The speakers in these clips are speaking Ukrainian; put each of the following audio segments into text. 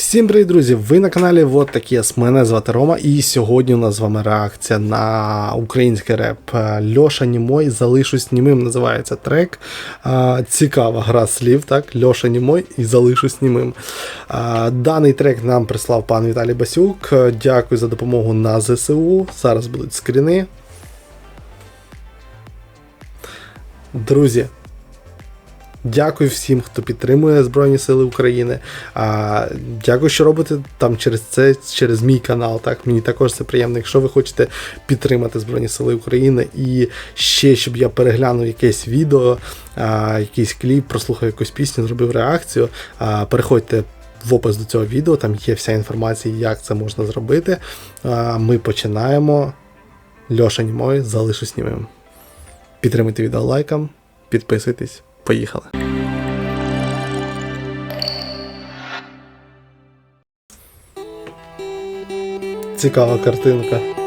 Всім привіт, друзі! Ви на каналі Вот такі Мене звати Рома, і сьогодні у нас з вами реакція на український реп. Льоша Німой, залишусь німим називається трек. А, Цікава гра слів, так? Льоша Німой і залишусь німим. А, Даний трек нам прислав пан Віталій Басюк. Дякую за допомогу на ЗСУ. Зараз будуть скріни. Друзі, Дякую всім, хто підтримує Збройні Сили України. А, Дякую, що робите там через це, через мій канал. Так, Мені також це приємно. Якщо ви хочете підтримати Збройні Сили України і ще, щоб я переглянув якесь відео, а, якийсь кліп, прослухав якусь пісню, зробив реакцію. А, Переходьте. В опис до цього відео, там є вся інформація, як це можна зробити. Ми починаємо. Льоша Німой, залишусь німим. Підтримуйте відео лайком, підписуйтесь. Поїхали. Цікава картинка.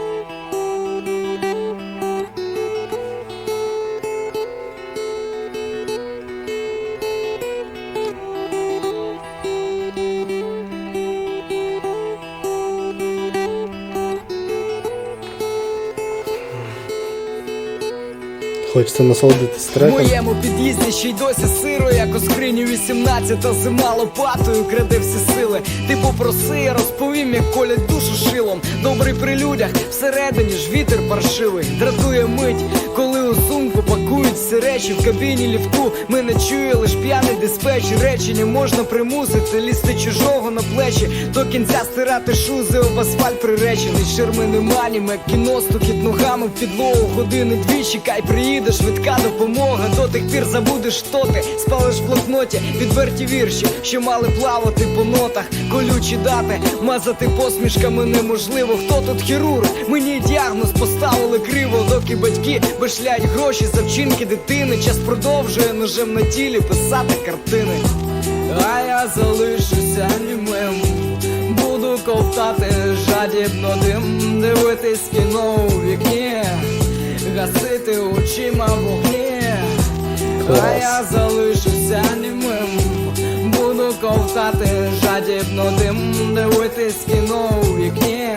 Хочеться насолодитись В треком. моєму під'їзді ще й досі сиро, як у скрині 18 зима лопатою краде всі сили. Ти попроси, я розповім, як колять душу шилом. Добрий при людях, всередині ж вітер паршивий. Дратує мить, коли у сумку пакують всі речі в кабіні ліфту. Ми не чує лиш п'яний диспетч. Речення можна примусити, лізти чужого на плечі. До кінця стирати шузи об асфальт приречений. Ширми нема, німе кіно, стукіт ногами в підлогу. Години дві, чекай, приїде швидка допомога. До тих пір забудеш, хто ти спалиш в блокноті. Відверті вірші, що мали плавати по нотах. Колючі дати, мазати посмішками неможливо. Хто тут хірург? Мені діагноз поставили криво, доки батьки бешлять гроші за вчинки дитини. Час продовжує ножем на тілі писати картини. А я залишуся німим Буду ковтати жадібно дим Дивитись кіно у вікні Гасити очима вогні. А я залишуся німим. Буду ковтати жадібно дим. Дивитись кіно у вікні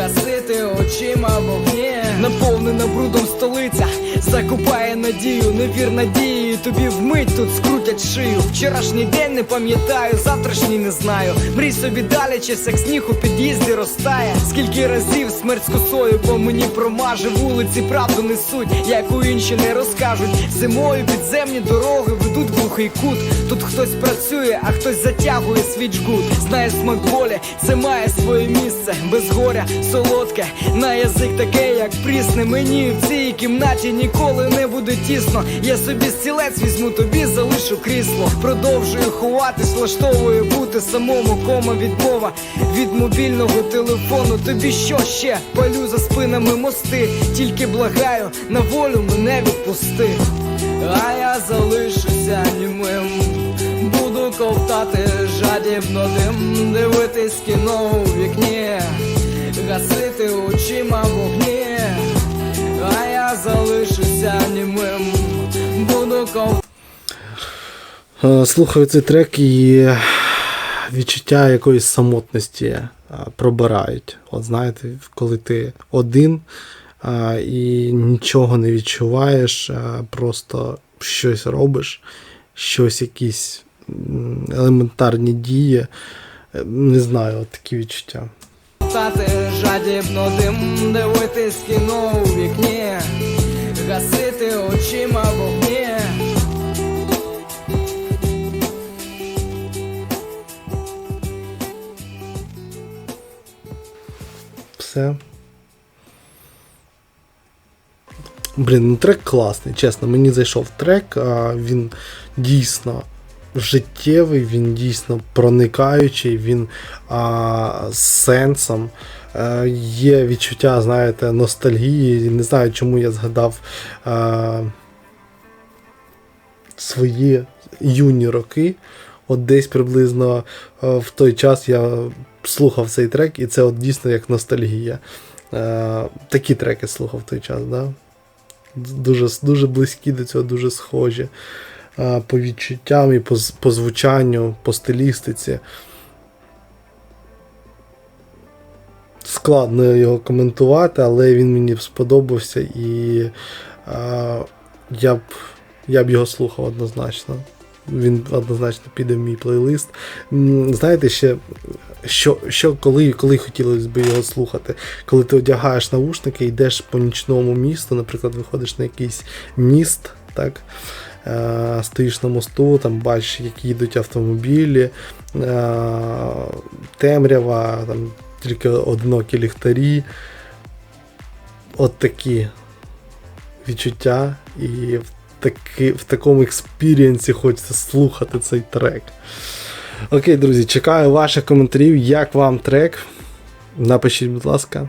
Гасити очима вогні. Наповнена брудом столиця Закупає надію, не вір надії. Тобі вмить тут скрутять шию. Вчорашній день не пам'ятаю, завтрашній не знаю. Мрій собі далі, час як сніг у під'їзді розтає. Скільки разів смерть з косою по мені промаже Вулиці правду несуть, яку інші не розкажуть. Зимою підземні дороги ведуть глухий кут. Тут хтось працює, а хтось затягує свій жгут Знає смак болі, це має своє місце. Без горя, солодке, на язик таке, як прісне Мені. В цій кімнаті ніколи не буде тісно. Я собі стілець візьму, тобі залишу крісло. Продовжую ховатись, влаштовую бути самому кома відмова. Від мобільного телефону тобі що ще? Палю за спинами мости, тільки благаю, на волю мене відпусти. А я залишуся німим. Буду ковтати жадібно дим. Дивитись кіно у вікні Гасити очима вогні А я залишуся німим Буду ковтати Е, Слухаю цей трек і відчуття якоїсь самотності е, пробирають. От знаєте, коли ти один е, і нічого не відчуваєш, просто щось робиш, щось якісь елементарні дії. Не знаю, от такі відчуття. Жадібно дим Дивитись кіно у вікні Гасити очима вогні Все. Блін, ну трек класний, чесно, мені зайшов трек, а, він дійсно життєвий, він дійсно проникаючий, він а, з сенсом. Е, є відчуття, знаєте, ностальгії. Не знаю, чому я згадав а, свої юні роки. От десь приблизно е, в той час я слухав цей трек, і це от дійсно як ностальгія. Е, такі треки слухав в той час, да? Дуже, дуже близькі до цього, дуже схожі. Е, по відчуттям і по, по звучанню, по стилістиці. складно його коментувати, але він мені сподобався і е, я, б, я б його слухав однозначно. Він однозначно піде в мій плейлист. Знаєте, ще що, що коли, коли хотілося б його слухати? Коли ти одягаєш навушники, йдеш по нічному місту, наприклад, виходиш на якийсь міст, так? Е, стоїш на мосту, там бачиш, як їдуть автомобілі, е, темрява, там тільки одинокі ліхтарі. От такі відчуття, і в, таки, в такому експірієнсі хочеться слухати цей трек. Окей, друзі, чекаю ваших коментарів, як вам трек. Напишіть, будь ласка.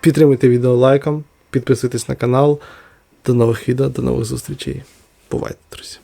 Підтримуйте відео лайком, підписуйтесь на канал. До нових відео, до нових зустрічей. Бувайте, друзі.